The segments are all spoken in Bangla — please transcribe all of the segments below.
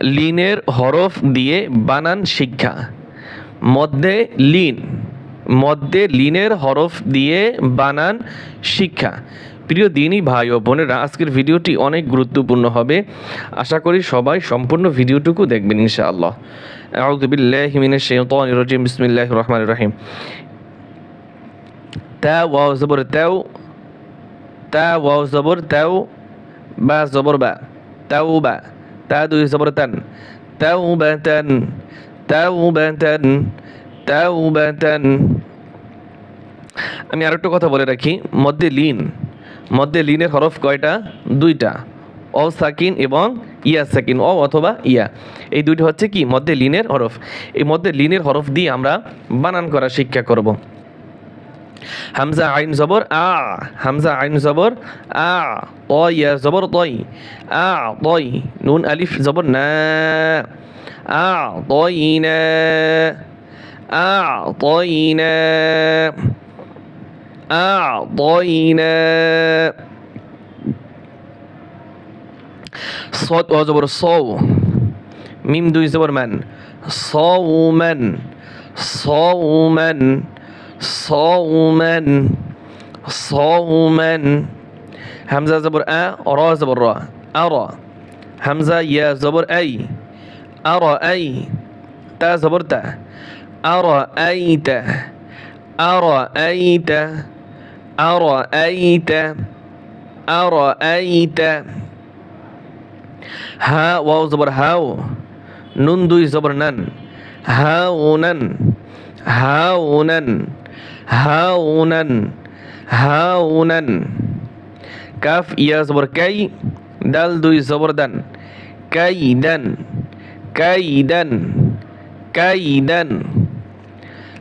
লিনের হরফ দিয়ে বানান শিক্ষা। মধ্যে লিন। মধ্যে লিনের হরফ দিয়ে বানান শিক্ষা। প্রিয় দিনই ভাই ও বোনেরা, আজকের ভিডিওটি অনেক গুরুত্বপূর্ণ হবে। আশা করি সবাই সম্পূর্ণ ভিডিওটুকু দেখবেন, ইনশাআল্লাহ। রহমানির রহিম। তা, ওয়াও, জবর, তেও। তা, ওয়াও, জবর, তাও। বা, জবর, বা। তাও, বা। তা দুই জবর তান তাও বা তান তাও বা তান তাও বা তান আমি আরেকটা কথা বলে রাখি। মধ্যে লিন, মধ্যে লিনের হরফ কয়টা? দুইটা। অ সাকিন এবং ইয়া সাকিন, অ অথবা ইয়া। এই দুইটা হচ্ছে কি? মধ্যে লিনের হরফ। এই মধ্যে লিনের হরফ দিয়ে আমরা বানান করা শিক্ষা করব। হামজা আইন জবর আ হামজা আইন জবর আ ত ইয়া জবর তই আ তই নুন আলিফ জবর না আ তই না আ তই না أعطينا صاد وزبر صو ميم دوي زبر من صوما صوما صوما صوما. همزة زبر أ را زبر را أرى. همزة يا زبر أي. أرى أي. تا زبر تا. أرى أيت. أرى أيت. أرى أيت. أرى أيت. ها واو زبر هاو. نون زبر نن. هاونن. هاونن. হাউনান হাউনান কাফ ইয়া জবর কাই দাল দুই জবর দান কাইদান কাইদান কাইদান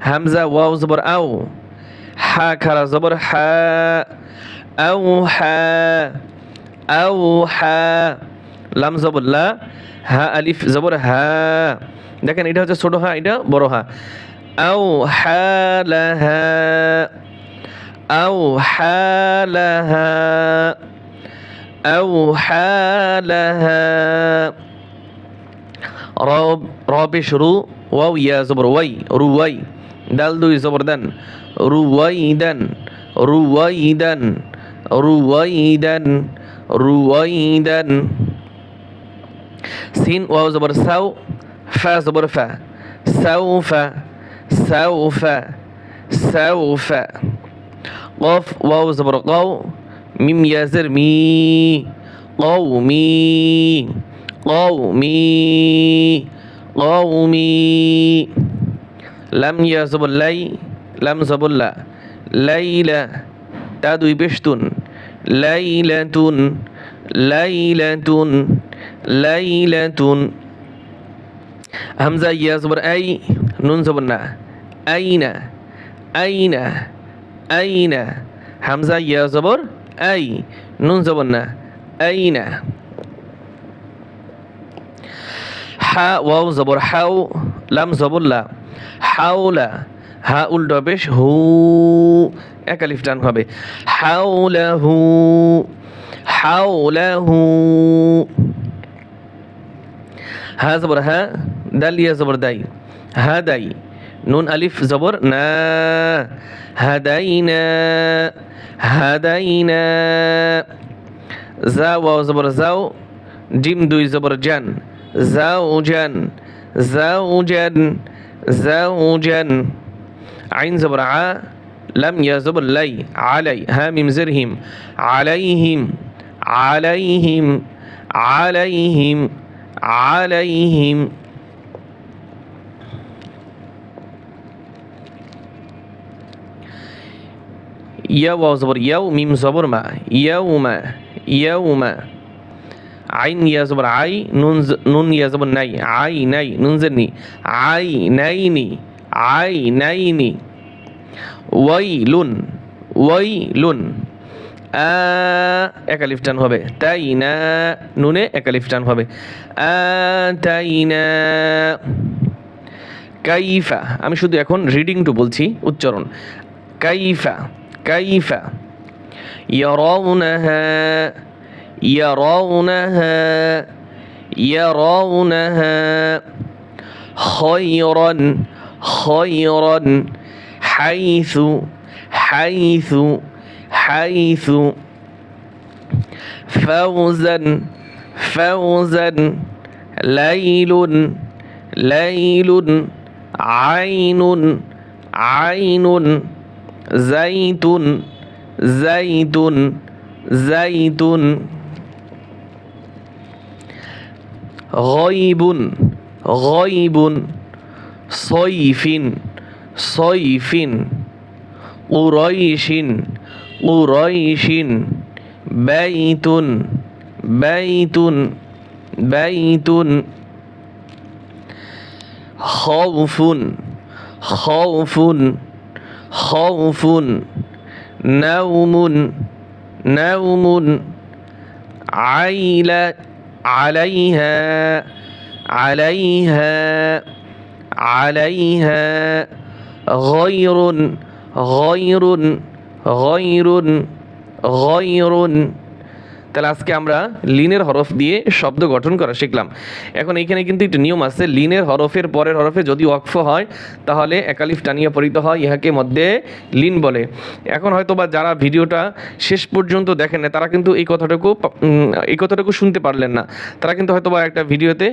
হামজা ওয়াও জবর আও হা খারা জবর হা আও হা আও হা লাম জবর লা হা আলিফ জবর হা দেখেন এটা হচ্ছে ছোট হা এটা বড় হা আও হা লাহা আও হা লাহা আও হা লাহা রব রবে শুরু ওয়াও ইয়া জবর ওয়াই রুয়াই দাল দুই জবর দান রুওয়াইদান রুওয়াইদান রুওয়াইদান রুওয়াইদান সিন ওয়াও জবর সাউ ফা জবর ফা সাউফা সাউফা সাউফা قاف واو زبر قاو ميم يا زر مي قومي قومي قومي লাম ইয়া জবর লাই লাম জবর লা লাইলা তা দুই বেশতুন লাইলাতুন লাইলাতুন লাইলাতুন হামজা ইয়া জবর আই নুন জবর না আইনা আইনা আইনা হামজা ইয়া জবর আই নুন জবর না আইনা হা ওয়াও জবর হাও লাম জবর লা হাওলা হা উল্টো বেশ হু একালিফ টান হবে. হাওলা হু হাওলা হু হা জবর হা দালিয়া জবর দাই হা দাই نون ألف زبر. نا. هدينا. هدينا. زاو زبر زاو. جيم دوي زبر جان. زاو جان. زاو جان. زاو جان. عين زبر ع لم يزبر لي. علي. هامم زرهم. عليهم عليهم. عليهم. عليهم, عليهم. ইয়া ওয়াও জবর ইয়াও মিম জবর মা ইয়াও উমা ইয়াও উমা আইন ইয়া জবর আই নুন নুন ইয়া জবর নাই আই নাই নুন জের নি আই নাই নি আই নাই নি ওয়াই লুন ওয়াই লুন একালিফ টান হবে। তাই না নুনে একালিফ টান হবে। তাই না। কাইফা, আমি শুধু এখন রিডিং টু বলছি, উচ্চারণ। কাইফা كيف يرونها؟ يرونها يرونها خيرا خيرا حيث حيث حيث. فوزا فوزا. ليل ليل. عين عين. زيت زيت زيت غيب غيب صيف صيف قريش قريش بيت بيت بيت خوف خوف خوف نوم نوم عيل عليها عليها عليها غير غير غير غير তাহলে আজকে আমরা লিনের হরফ দিয়ে শব্দ গঠন করা শিখলাম। এখন এইখানে কিন্তু একটু নিয়ম আছে, লিনের হরফের পরের হরফে যদি অক্ফ হয়, তাহলে একালিফ টানিয়ে পরিত হয়, ইহাকে মধ্যে লিন বলে। এখন হয়তো বা যারা ভিডিওটা শেষ পর্যন্ত দেখেন না তারা কিন্তু এই কথাটুকু এই কথাটুকু শুনতে পারলেন না। তারা কিন্তু হয়তো বা একটা ভিডিওতে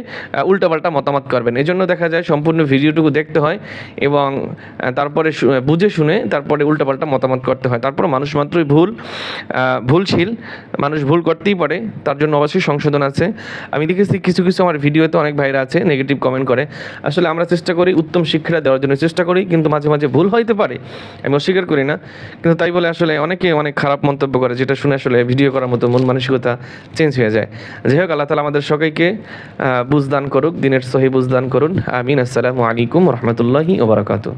উল্টাপাল্টা মতামত করবেন। এই জন্য দেখা যায় সম্পূর্ণ ভিডিওটুকু দেখতে হয় এবং তারপরে বুঝে শুনে তারপরে উল্টাপাল্টা মতামত করতে হয়। তারপর মানুষ মাত্রই ভুল ভুলশীল, মানুষ ভুল করতেই পারে, তার জন্য অবশ্যই সংশোধন আছে। আমি দেখেছি কিছু কিছু আমার ভিডিওতে অনেক ভাইরা আছে নেগেটিভ কমেন্ট করে। আসলে আমরা চেষ্টা করি উত্তম শিক্ষা দেওয়ার জন্য চেষ্টা করি, কিন্তু মাঝে মাঝে ভুল হইতে পারে, আমি অস্বীকার করি না। কিন্তু তাই বলে আসলে অনেকে অনেক খারাপ মন্তব্য করে, যেটা শুনে আসলে ভিডিও করার মতো মন মানসিকতা চেঞ্জ হয়ে যায়। যাই হোক, আল্লাহ তালা আমাদের সবাইকে বুঝদান করুক, দিনের সহি বুঝদান করুন। আমিন, আসসালামু আলাইকুম রহমতুল্লাহি ওবরাকাতু